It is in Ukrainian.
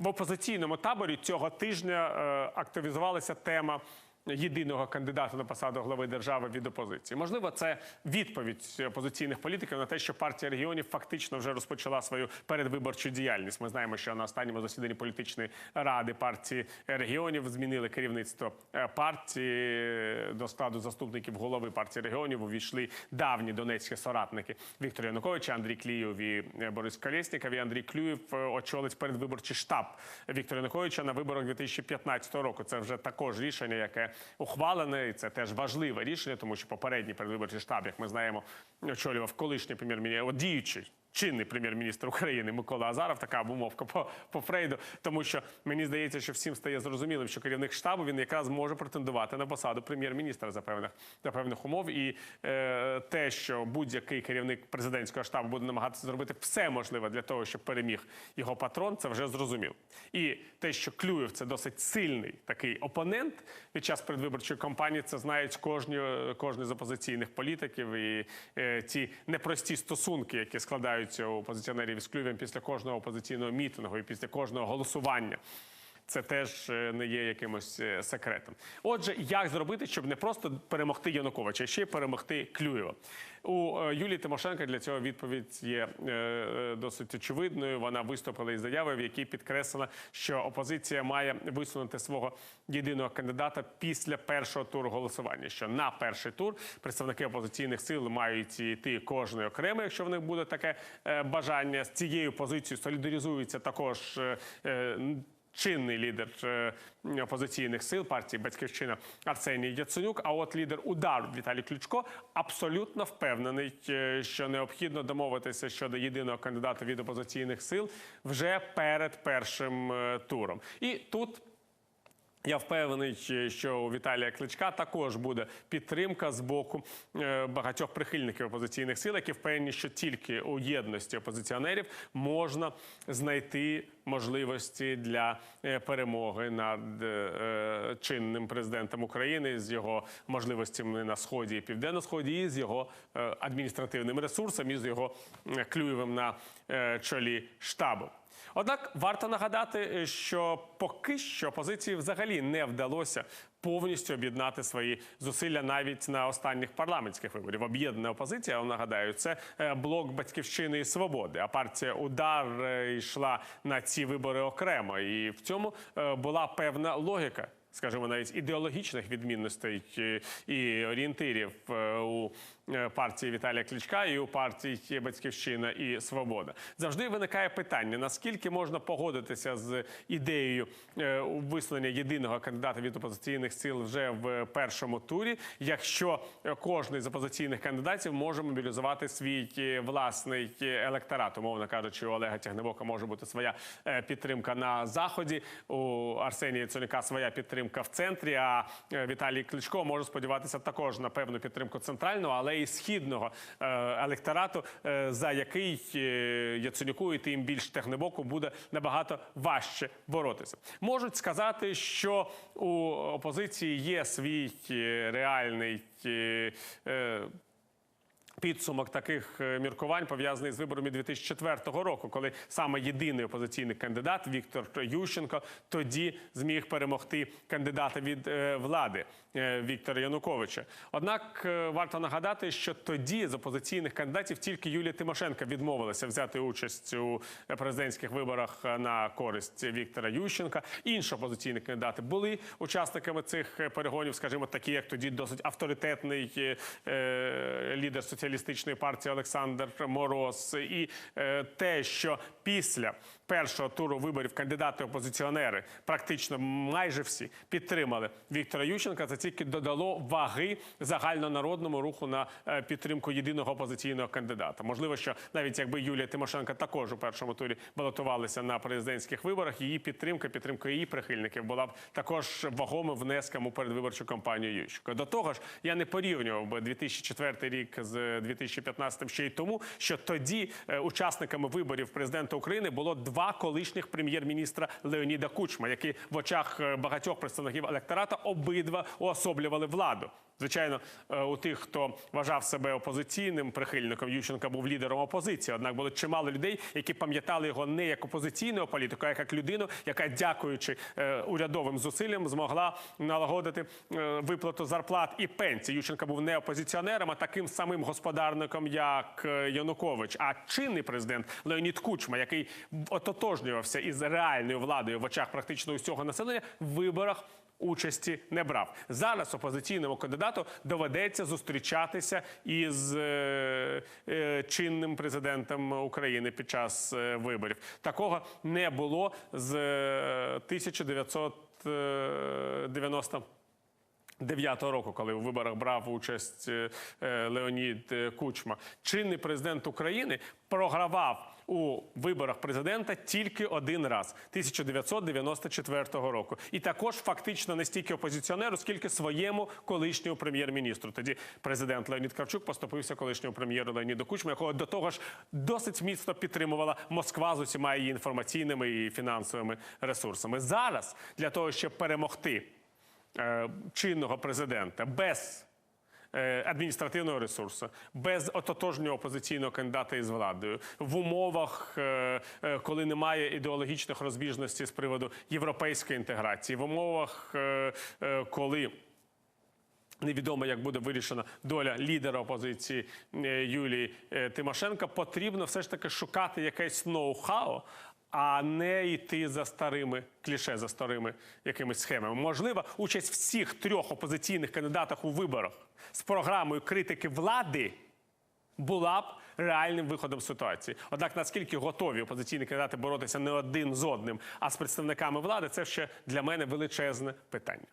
в опозиційному таборі цього тижня е, активізувалася тема. Єдиного кандидата на посаду глави держави від опозиції. Можливо, це відповідь опозиційних політиків на те, що партія регіонів фактично вже розпочала свою передвиборчу діяльність. Ми знаємо, що на останньому засіданні політичної ради партії регіонів змінили керівництво е, партії до складу заступників голови партії регіонів. Увійшли давні донецькі соратники Віктора Януковича, Андрій Клієв і е, Борис Колєсніков. І Андрій Клюєв е, очолить передвиборчий штаб Віктора Януковича на виборах 2015 року. Це вже також рішення, яке ухвалене, і це теж важливе рішення, тому що попередній передвиборчий штаб, як ми знаємо, очолював колишній прем'єр-міністр, діючий. Чинний прем'єр-міністр України Микола Азаров, така обумовка по, по Фрейду, тому що мені здається, що всім стає зрозумілим, що керівник штабу він якраз може претендувати на посаду прем'єр-міністра за певних за певних умов. І е, те, що будь-який керівник президентського штабу буде намагатися зробити все можливе для того, щоб переміг його патрон, це вже зрозуміло. І те, що Клюєв це досить сильний такий опонент під час передвиборчої кампанії, це знають кожні, кожен з опозиційних політиків і е, ті непрості стосунки, які складаються у опозиціонерів з Клюєвим після кожного опозиційного мітингу і після кожного голосування. Це теж е, не є якимось е, секретом. Отже, як зробити, щоб не просто перемогти Януковича, а ще й перемогти Клюєва? У е, Юлії Тимошенко для цього відповідь є досить очевидною. Вона виступила із заявою, в якій підкреслила, що опозиція має висунути свого єдиного кандидата після першого туру голосування. Що на перший тур представники опозиційних сил мають йти кожної окремо, якщо в них буде таке бажання. З цією позицією солідаризується також. Чинний лідер е, опозиційних сил партії Батьківщина Арсеній Яценюк. А от лідер удару Віталій Ключко абсолютно впевнений, е, що необхідно домовитися щодо єдиного кандидата від опозиційних сил вже перед першим е, туром. І тут. Я впевнений, що у Віталія Кличка також буде підтримка з боку е, багатьох прихильників опозиційних сил, які впевнені, що тільки у єдності опозиціонерів можна знайти можливості для е, перемоги над е, чинним президентом України з його можливостями на сході і південно-сході, і з його адміністративним ресурсом, і з його клюєвим на чолі штабу. Однак варто нагадати, що поки що опозиції взагалі не вдалося повністю об'єднати свої зусилля навіть на останніх парламентських виборів. Об'єднана опозиція, нагадаю, це е, блок батьківщини і свободи. А партія удар е, йшла на ці вибори окремо, і в цьому е, була певна логіка. Скажімо, навіть ідеологічних відмінностей е, і орієнтирів е, у е, партії Віталія Кличка і у партії Батьківщина і Свобода завжди виникає питання: наскільки можна погодитися з ідеєю висловлення єдиного кандидата від опозиційних сил вже в першому турі, якщо кожний з опозиційних кандидатів може мобілізувати свій власний електорат, умовно кажучи, у Олега Тягнебока може бути своя підтримка на заході, у Арсенія Яценюка своя підтримка в центрі. А е, Віталій Кличко може сподіватися також на певну підтримку центрального, але і східного е, електорату, е, за який Яценюку і тим більш технобоку, буде набагато важче боротися. Можуть сказати, що у опозиції є свій реальний. Підсумок таких е, міркувань пов'язаний з виборами 2004 року, коли саме єдиний опозиційний кандидат Віктор Ющенко тоді зміг перемогти кандидата від е, влади е, Віктора Януковича. Однак варто нагадати, що тоді з опозиційних кандидатів тільки Юлія Тимошенко відмовилася взяти участь у президентських виборах на користь Віктора Ющенка. Інші опозиційні кандидати були учасниками цих перегонів, скажімо, такі, як тоді досить авторитетний лідер соціалістичної партії Олександр Мороз, і е, те, що після першого туру виборів кандидати опозиціонери практично майже всі підтримали Віктора Ющенка. Це тільки додало ваги загальнонародному руху на е, підтримку єдиного опозиційного кандидата. Можливо, що навіть якби Юлія Тимошенко також у першому турі балотувалася на президентських виборах, її підтримка, підтримка її прихильників була б також вагомим внеском у передвиборчу кампанію Ющенка. До того ж, я не порівнював би 2004 рік з 2015 ще й тому, що тоді е, учасниками виборів президента України було два колишніх прем'єр-міністра Леоніда Кучма, які в очах е, багатьох представників електората обидва уособлювали владу. Звичайно, е, у тих, хто вважав себе опозиційним прихильником, Ющенка був лідером опозиції. Однак було чимало людей, які пам'ятали його не як опозиційного політика, а як людину, яка, дякуючи е, урядовим зусиллям, змогла налагодити е, виплату зарплат і пенсій. Ющенка був не опозиціонером, а таким самим господарником, як Янукович. А чинний президент Леонід Кучма, який ототожнювався із реальною владою в очах практично усього населення, в виборах участі не брав. Зараз опозиційному кандидату доведеться зустрічатися із е, е, чинним президентом України під час е, виборів. Такого не було з е, 1990 9 року, коли у виборах брав участь е, е, Леонід е, Кучма, чинний президент України програвав у виборах президента тільки один раз 1994 року, і також фактично не стільки опозиціонеру, скільки своєму колишньому прем'єр-міністру. Тоді президент Леонід Кравчук поступився колишньому прем'єру Леоніду Кучму, якого до того ж досить міцно підтримувала Москва з усіма її інформаційними і фінансовими ресурсами. Зараз для того, щоб перемогти чинного президента без е, адміністративного ресурсу, без ототожнього опозиційного кандидата із владою, в умовах, е, е, коли немає ідеологічних розбіжностей з приводу європейської інтеграції, в умовах, е, е, коли Невідомо, як буде вирішена доля лідера опозиції е, Юлії е, Тимошенко. Потрібно все ж таки шукати якесь ноу-хау, а не йти за старими кліше, за старими якимись схемами. Можливо, участь всіх трьох опозиційних кандидатах у виборах з програмою критики влади була б реальним виходом ситуації. Однак наскільки готові опозиційні кандидати боротися не один з одним, а з представниками влади, це ще для мене величезне питання.